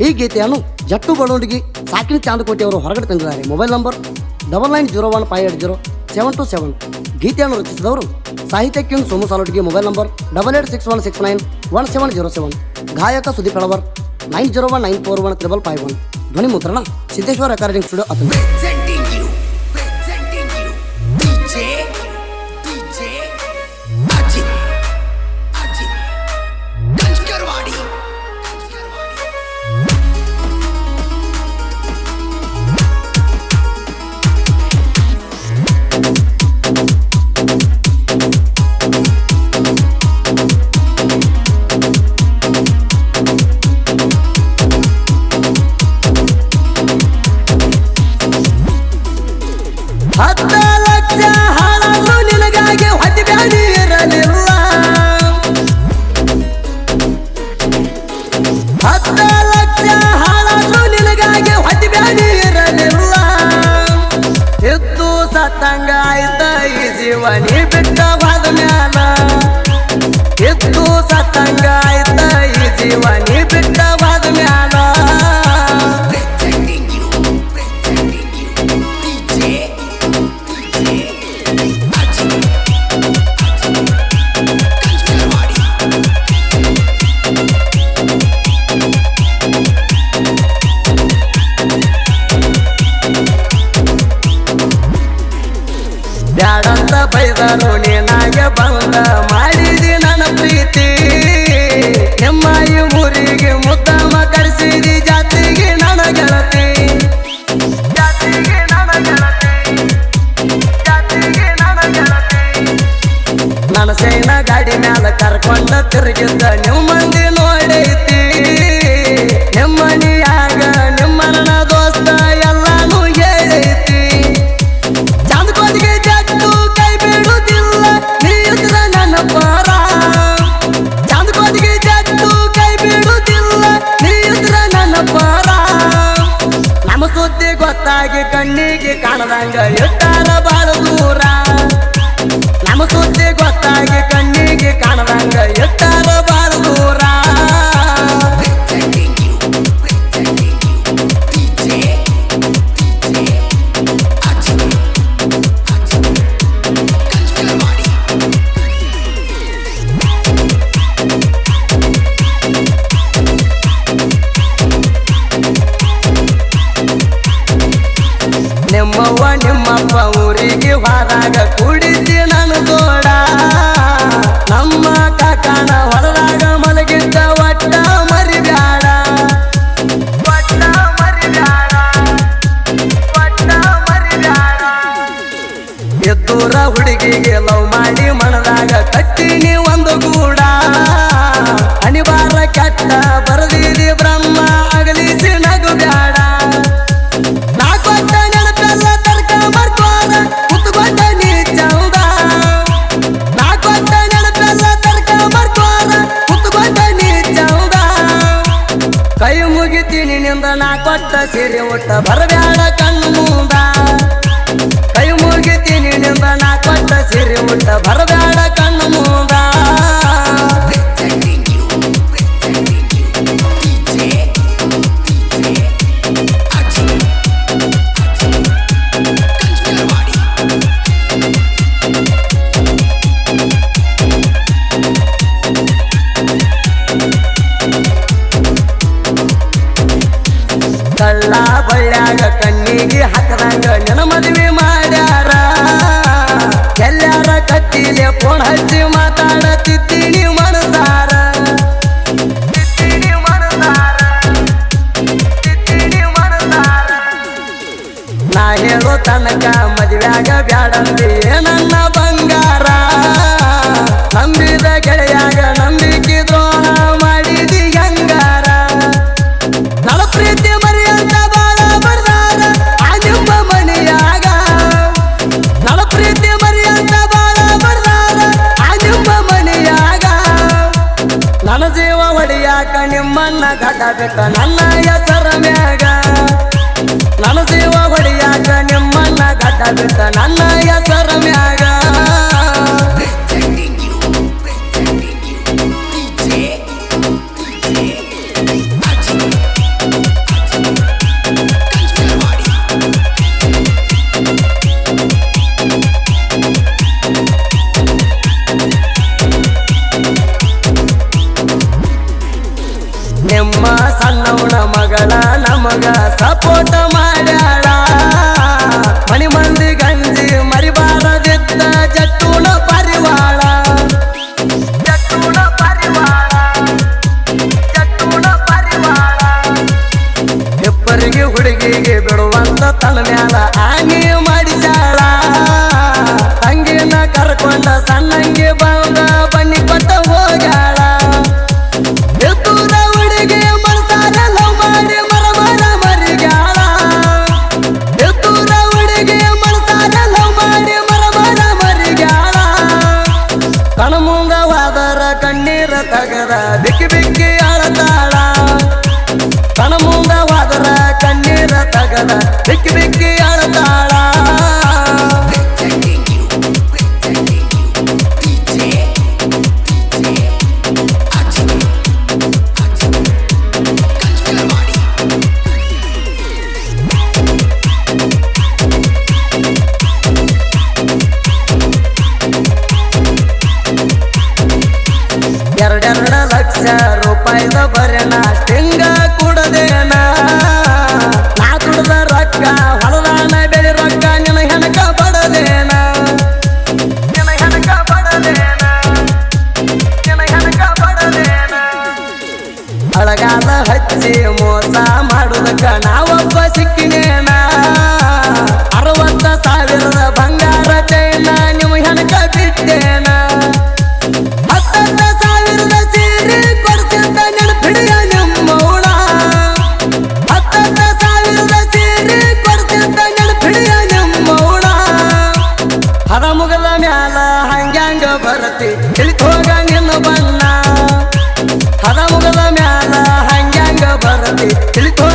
ಈ ಗೀತೆಯನ್ನು ಜಟ್ಟು ಬಡೋಡಿಗೆ ಸಾಕಿನ ಚಾಂದಕೋಟೆ ಅವರು ಹೊರಗಡೆ ತಂದಿದ್ದಾರೆ mobile number double nine zero one five eight zero seven two seven ಗೀತೆಯನ್ನು ರಚಿಸಿದವರು ಸಾಹಿತ್ಯ king Somu ಸಾಲೋಟಿಗೆ mobile number double eight six one six nine one seven zero seven ಗಾಯಕ Sudeep Elavar nine zero one nine four one triple five one ಧ್ವನಿ ಮುದ್ರಣ Siddeshwara recording studio ಅತಂತ್ರ ನೀನಾಗೆ ಬಂದ ಮಾಡಿದಿ ನನ್ನ ಪ್ರೀತಿ. ನಿಮ್ಮ ಈ ಊರಿಗೆ ಮುದ್ದಮ ಕರೆಸಿದಿ ಜಾತಿಗೆ ನನ್ನ ಗೆಳತಿ. ಜಾತಿಗೆ ನನ್ನ ಗೆಳತಿ. ಜಾತಿಗೆ ನನ್ನ ನನ್ನ ಸೇನ ಗಾಡಿ ಮ್ಯಾಲ ಕರ್ಕೊಂಡ ತಿರುಗಿದ್ದ ನೀವು I angle. ನಿಮ್ಮಪ್ಪ ಊರಿಗೆ ಹೊರಗ ಕುಡಿತಿ ಮುಗಿತೀನಿ ನಿಂದ ನಾ ಕೊಟ್ಟ ಸಿರಿ ಒಟ್ಟ ಬರಬೇಡ ಕಣ್ಣು ಮುಂದ. ಕೈ ಮುಗಿತೀನಿ ನಿಂದ ನಾ ಕೊಟ್ಟ ಸಿರಿ ಒಟ್ಟ ಬರಬೇಡ ಕಣ್ಣು ಮುಂದ. ನಿಮ್ಮನ್ನ ಘಟ ಬಿಟ್ಟ ನನ್ನ ಹೆಸರ ಮ್ಯಾಗ. ನನ್ನ ಜೀವ ಹೊಡಿಯಾಕ ನಿಮ್ಮನ್ನ ಘಟ ಬಿಟ್ಟ ನನ್ನ ಹೆಸರ ಮ್ಯಾಗ. ஆனந்தா திக்கு திக்கு ஆனந்தா. kill it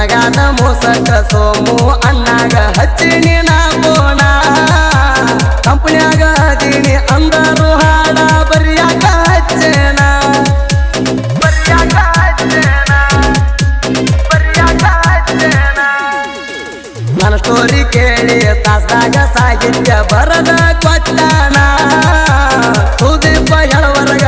ನನಗಾದ ಮೋಸಕ್ಕ ಸೋಮು ಅನ್ನಾಗ ಹಚ್ಚಿನಿ ನಾ ಕೋಣ. ಕಂಪನಿಯಾಗ ಹದೀನಿ ಅಂದರು ಹಾಡ, ಬರಿಯಾಗ ಹಚ್ಚೇನ. ನನ್ನ ಸ್ಟೋರಿ ಕೇಳಿ ತಾಸ್ದಾಗ ಸಾಹಿತ್ಯ ಬರದ ಕೊಟ್ಟಣ ಸುದೀಪ ಎಳವರಗ